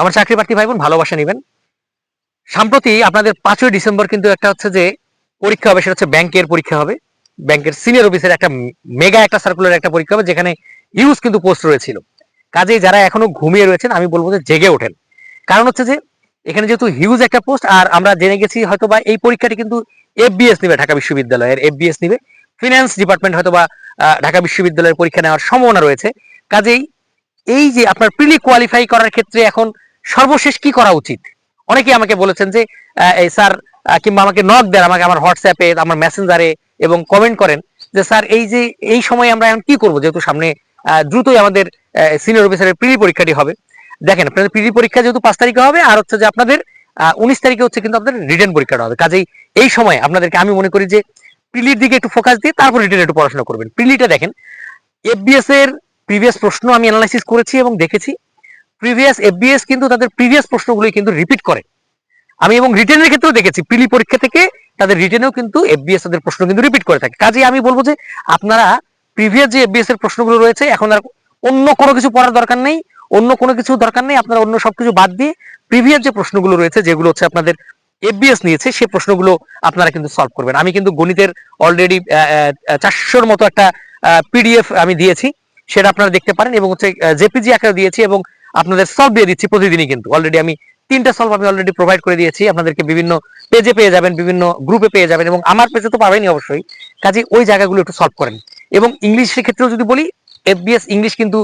আমার চাকরি প্রার্থী ভাই বোন ভালোবাসা নেবেন। সম্প্রতি আপনাদের পাঁচই ডিসেম্বর কিন্তু একটা হচ্ছে যে পরীক্ষা হবে, সেটা হচ্ছে ব্যাংকের পরীক্ষা হবে। ব্যাংকের সিনিয়র অফিসের একটা মেগা একটা সার্কুলার একটা পরীক্ষা হবে, যেখানে ইউজ কিন্তু পোস্ট রয়েছিল। কাজেই যারা এখনও ঘুমিয়ে রয়েছেন, আমি বলব যে জেগে ওঠেন। কারণ হচ্ছে যে এখানে যেহেতু হিউজ একটা পোস্ট আর আমরা জেনে গেছি হয়তো বা এই পরীক্ষাটি কিন্তু এফবিএস নিবে ঢাকা বিশ্ববিদ্যালয়ের এফবিএস নিবে। ফিনান্স ডিপার্টমেন্ট হয়তো বা ঢাকা বিশ্ববিদ্যালয়ের পরীক্ষা নেওয়ার সম্ভাবনা রয়েছে। কাজেই এই যে আপনার প্রিলি কোয়ালিফাই করার ক্ষেত্রে এখন সর্বশেষ কি করা উচিত? অনেকেই আমাকে বলেছেন যে স্যার কিংবা আমাকে নক দেন, আমাকে আমার হোয়াটসঅ্যাপে, আমার মেসেঞ্জারে এবং কমেন্ট করেন যে, স্যার, এই যে, এই সময় আমরা এখন কি করব? যেহেতু সামনে দ্রুতই আমাদের সিনিয়র অফিসারের প্রিলি পরীক্ষাটি হবে। দেখেন, আপনাদের প্রিলি পরীক্ষা যেহেতু পাঁচ তারিখে হবে, আর হচ্ছে যে আপনাদের উনিশ তারিখে হচ্ছে কিন্তু আপনাদের রিটার্ন পরীক্ষাটা হবে। কাজেই এই সময় আপনাদেরকে আমি মনে করি যে প্রিলির দিকে একটু ফোকাস দিয়ে তারপর রিটার্ন একটু পড়াশোনা করবেন। প্রিলিটা দেখেন এফবিএস এর প্রিভিয়াস প্রশ্ন আমি অ্যানালাইসিস করেছি এবং দেখেছি। প্রিভিয়াস এফবিএস কিন্তু তাদের প্রিভিয়াস প্রশ্নগুলোই কিন্তু রিপিট করে। আমি এবং রিটেনের ক্ষেত্রেও দেখেছি প্রিলি পরীক্ষা থেকে তাদের রিটেনেও কিন্তু এফবিএস তাদের প্রশ্ন কিন্তু রিপিট করে থাকে। কাজেই আমি বলব যে, আপনারা প্রিভিয়াস যে এফবিএস এর প্রশ্নগুলো রয়েছে, এখন আর অন্য কোনো কিছু পড়ার দরকার নেই, অন্য কোনো কিছু দরকার নেই, আপনারা অন্য সবকিছু বাদ দিয়ে প্রিভিয়াস যে প্রশ্নগুলো রয়েছে, যেগুলো হচ্ছে আপনাদের এফবিএস নিয়েছে সেই প্রশ্নগুলো আপনারা কিন্তু সলভ করবেন। আমি কিন্তু গণিতের অলরেডি চারশোর মতো একটা পিডিএফ আমি দিয়েছি, সেটা আপনারা দেখতে পারেন এবং হচ্ছে জেপিজি আকারে দিয়েছি এবং আপনাদের সলভ দিয়ে দিচ্ছি প্রতিদিনই কিন্তু। অলরেডি আমি তিনটা সলভ আমি অলরেডি প্রোভাইড করে দিয়েছি। আপনাদেরকে বিভিন্ন পেজে পেয়ে যাবেন, বিভিন্ন গ্রুপে পেয়ে যাবেন এবং আমার পেজে তো পাবেনই অবশ্যই। কাজে ওই জায়গাগুলো একটু সলভ করেন। এবং ইংলিশের ক্ষেত্রেও যদি বলি এফবিএস ইংলিশ কিন্তু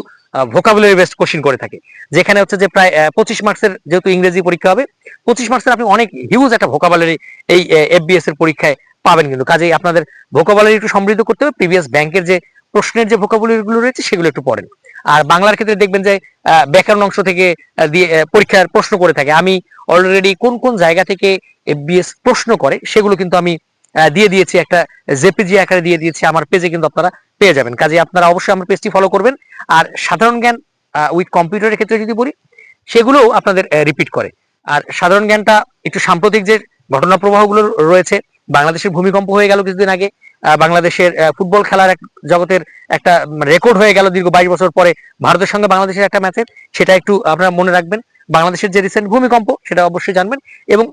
ভোকাবুলারি বেস্ট কোশ্চিন করে থাকে। যেখানে হচ্ছে যে প্রায় পঁচিশ মার্কসের যেহেতু ইংরেজি পরীক্ষা হবে, পঁচিশ মার্কসের আপনি অনেক হিউজ একটা ভোকাবুলারি এই এফবিএস এর পরীক্ষায় পাবেন কিন্তু। কাজেই আপনাদের ভোকাবুলারি একটু সমৃদ্ধ করতে হবে। প্রিভিয়াস ব্যাংকের যে প্রশ্নের যে ভোকাবুলারি গুলো রয়েছে, সেগুলো একটু পড়েন। আর বাংলার ক্ষেত্রে দেখবেন যে ব্যাকরণ অংশ থেকে দিয়ে পরীক্ষার প্রশ্ন করে থাকে। আমি অলরেডি কোন কোন জায়গা থেকে এফবিএস প্রশ্ন করে সেগুলো কিন্তু আমি দিয়ে দিয়েছি। একটা জেপিজি আকারে দিয়ে দিয়েছি। আমার পেজে কিন্তু আপনারা পেয়ে যাবেন। কাজে আপনারা অবশ্যই আমার পেজটি ফলো করবেন। আর সাধারণ জ্ঞান উইথ কম্পিউটারের ক্ষেত্রে যদি বলি সেগুলো আপনাদের রিপিট করে। আর সাধারণ জ্ঞানটা একটু সাম্প্রতিক যে ঘটনা প্রবাহগুলো রয়েছে, বাংলাদেশের ভূমিকম্প হয়ে গেল কিছুদিন আগে। বাংলাদেশের ফুটবল খেলার এক জগতের একটা রেকর্ড হয়ে গেল দীর্ঘ বাইশ বছর পরে ভারতের সঙ্গে বাংলাদেশের একটা ম্যাচের সেটা একটু আপনারা মনে রাখবেন। বাংলাদেশের যে রিসেন্ট ভূমিকম্প, সেটা অবশ্যই জানবেন এবং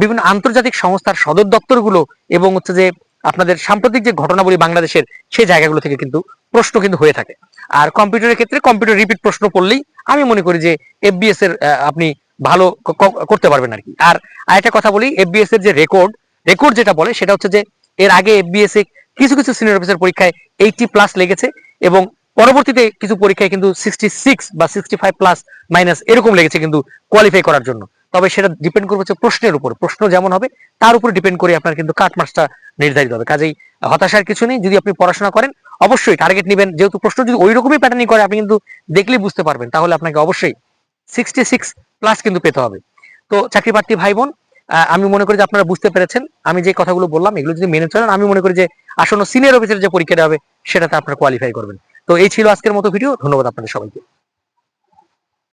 বিভিন্ন আন্তর্জাতিক সংস্থার সদর দপ্তরগুলো এবং হচ্ছে যে আপনাদের সাম্প্রতিক যে ঘটনাবলী বাংলাদেশের সেই জায়গাগুলো থেকে কিন্তু প্রশ্ন কিন্তু হয়ে থাকে। আর কম্পিউটারের ক্ষেত্রে কম্পিউটার রিপিট প্রশ্ন করলেই আমি মনে করি যে এফবিএস এর আপনি ভালো করতে পারবেন আর কি। আর আরেকটা কথা বলি এফবিএস এর যে রেকর্ড রেকর্ড যেটা বলে সেটা হচ্ছে যে এর আগে এফবিএস এ কিছু কিছু সিনিয়র অফিসার পরীক্ষায় এইটি প্লাস লেগেছে এবং পরবর্তীতে কিছু পরীক্ষায় কিন্তু সিক্সটি সিক্স বা সিক্সটি ফাইভ প্লাস মাইনাস এরকম লেগেছে কিন্তু কোয়ালিফাই করার জন্য। তবে সেটা ডিপেন্ড করবে হচ্ছে প্রশ্নের উপর। প্রশ্ন যেমন হবে, তার উপর ডিপেন্ড করে আপনার কিন্তু কাট মার্কসটা নির্ধারিত হবে। কাজেই হতাশার কিছু নেই, যদি আপনি পড়াশোনা করেন, অবশ্যই টার্গেট নেবেন। যেহেতু প্রশ্ন যদি ওই রকমই প্যাটার্নই করে, আপনি কিন্তু দেখলেই বুঝতে পারবেন। তাহলে আপনাকে অবশ্যই সিক্সটি সিক্স প্লাস কিন্তু পেতে হবে। তো চাকরি প্রার্থী ভাই বোন আমি মনে করি যে আপনারা বুঝতে পেরেছেন। আমি যে কথাগুলো বললাম, এগুলো যদি মেনে চলেন, আমি মনে করি যে আসন্ন সিনিয়র অফিসের যে পরীক্ষাটা হবে, সেটাতে আপনারা কোয়ালিফাই করবেন। তো এই ছিল আজকের মতো ভিডিও ধন্যবাদ আপনাদের সবাইকে।